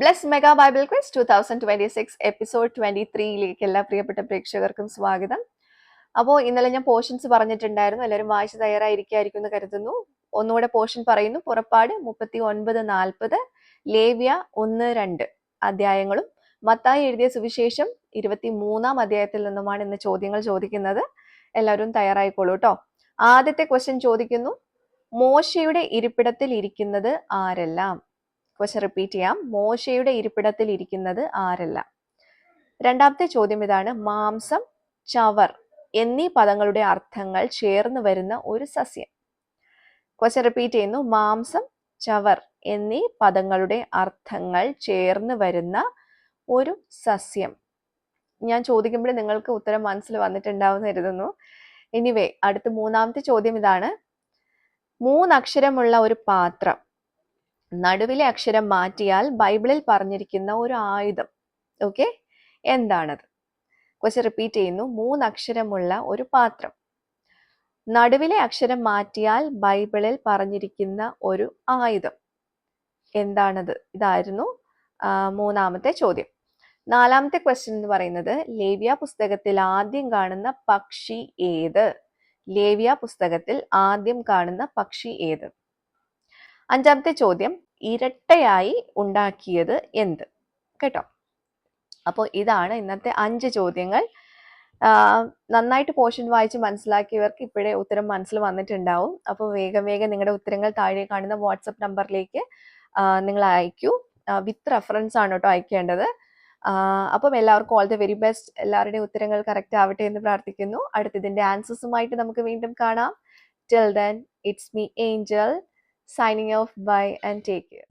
Bless mega Bible quiz two thousand twenty six episode twenty ത്രീയിലേക്ക് എല്ലാ പ്രിയപ്പെട്ട പ്രേക്ഷകർക്കും സ്വാഗതം. അപ്പോൾ ഇന്നലെ ഞാൻ പോർഷൻസ് പറഞ്ഞിട്ടുണ്ടായിരുന്നു. എല്ലാവരും വായിച്ച് തയ്യാറായിരിക്കായിരിക്കും എന്ന് കരുതുന്നു. ഒന്നുകൂടെ പോർഷൻ പറയുന്നു. പുറപ്പാട് മുപ്പത്തി ഒൻപത് നാൽപ്പത് ലേവ്യ ഒന്ന് രണ്ട് അധ്യായങ്ങളും മത്തായി എഴുതിയ സുവിശേഷം ഇരുപത്തി മൂന്നാം അധ്യായത്തിൽ നിന്നുമാണ് ഇന്ന് ചോദ്യങ്ങൾ ചോദിക്കുന്നത്. എല്ലാവരും തയ്യാറായിക്കോളൂ കേട്ടോ ആദ്യത്തെ ക്വസ്റ്റ്യൻ ചോദിക്കുന്നു. മോശയുടെ ഇരിപ്പിടത്തിൽ ഇരിക്കുന്നത് ആരെല്ലാം? ക്വസ്റ്റ്യൻ റിപ്പീറ്റ് ചെയ്യാം. മോശയുടെ ഇരിപ്പിടത്തിൽ ഇരിക്കുന്നത് ആരല്ല? രണ്ടാമത്തെ ചോദ്യം ഇതാണ്. മാംസം ചവർ എന്നീ പദങ്ങളുടെ അർത്ഥങ്ങൾ ചേർന്ന് വരുന്ന ഒരു സസ്യം. ക്വസ്റ്റ്യൻ റിപ്പീറ്റ് ചെയ്യുന്നു. മാംസം ചവർ എന്നീ പദങ്ങളുടെ അർത്ഥങ്ങൾ ചേർന്ന് വരുന്ന ഒരു സസ്യം. ഞാൻ ചോദിക്കുമ്പോൾ നിങ്ങൾക്ക് ഉത്തരം മനസ്സിൽ വന്നിട്ടുണ്ടാവുമെന്ന് കരുതുന്നു. എനിവേ അടുത്ത മൂന്നാമത്തെ ചോദ്യം ഇതാണ്. മൂന്നക്ഷരമുള്ള ഒരു പാത്രം നടുവിലെ അക്ഷരം മാറ്റിയാൽ ബൈബിളിൽ പറഞ്ഞിരിക്കുന്ന ഒരു ആയുധം. ഓക്കെ എന്താണത്? ക്വസ്റ്റ്യൻ റിപ്പീറ്റ് ചെയ്യുന്നു. മൂന്നക്ഷരമുള്ള ഒരു പാത്രം. നടുവിലെ അക്ഷരം മാറ്റിയാൽ ബൈബിളിൽ പറഞ്ഞിരിക്കുന്ന ഒരു ആയുധം. എന്താണത്? ഇതായിരുന്നു മൂന്നാമത്തെ ചോദ്യം. നാലാമത്തെ ക്വസ്റ്റ്യൻ എന്ന് പറയുന്നത് ലേവ്യ പുസ്തകത്തിൽ ആദ്യം കാണുന്ന പക്ഷി ഏത്? ലേവ്യ പുസ്തകത്തിൽ ആദ്യം കാണുന്ന പക്ഷി ഏത്? അഞ്ചാമത്തെ ചോദ്യം ഇരട്ടയായി ഉണ്ടാക്കിയത് എന്ത്? കേട്ടോ? അപ്പോൾ ഇതാണ് ഇന്നത്തെ അഞ്ച് ചോദ്യങ്ങൾ. നന്നായിട്ട് പോർഷൻ വായിച്ച് മനസ്സിലാക്കിയവർക്ക് ഇപ്പോഴേ ഉത്തരം മനസ്സിൽ വന്നിട്ടുണ്ടാവും. അപ്പോൾ വേഗം വേഗം നിങ്ങളുടെ ഉത്തരങ്ങൾ താഴെ കാണുന്ന വാട്സപ്പ് നമ്പറിലേക്ക് നിങ്ങൾ അയക്കൂ. വിത്ത് റെഫറൻസ് ആണ് കേട്ടോ അയക്കേണ്ടത്. അപ്പം എല്ലാവർക്കും ഓൾ ദി വെരി ബെസ്റ്റ് എല്ലാവരുടെയും ഉത്തരങ്ങൾ കറക്റ്റ് ആവട്ടെ എന്ന് പ്രാർത്ഥിക്കുന്നു. അടുത്തതിന്റെ ആൻസേഴ്സുമായിട്ട് നമുക്ക് വീണ്ടും കാണാം. Till then it's me Angel signing off bye and take care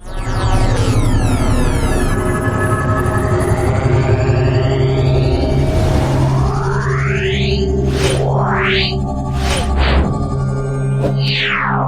Yeah.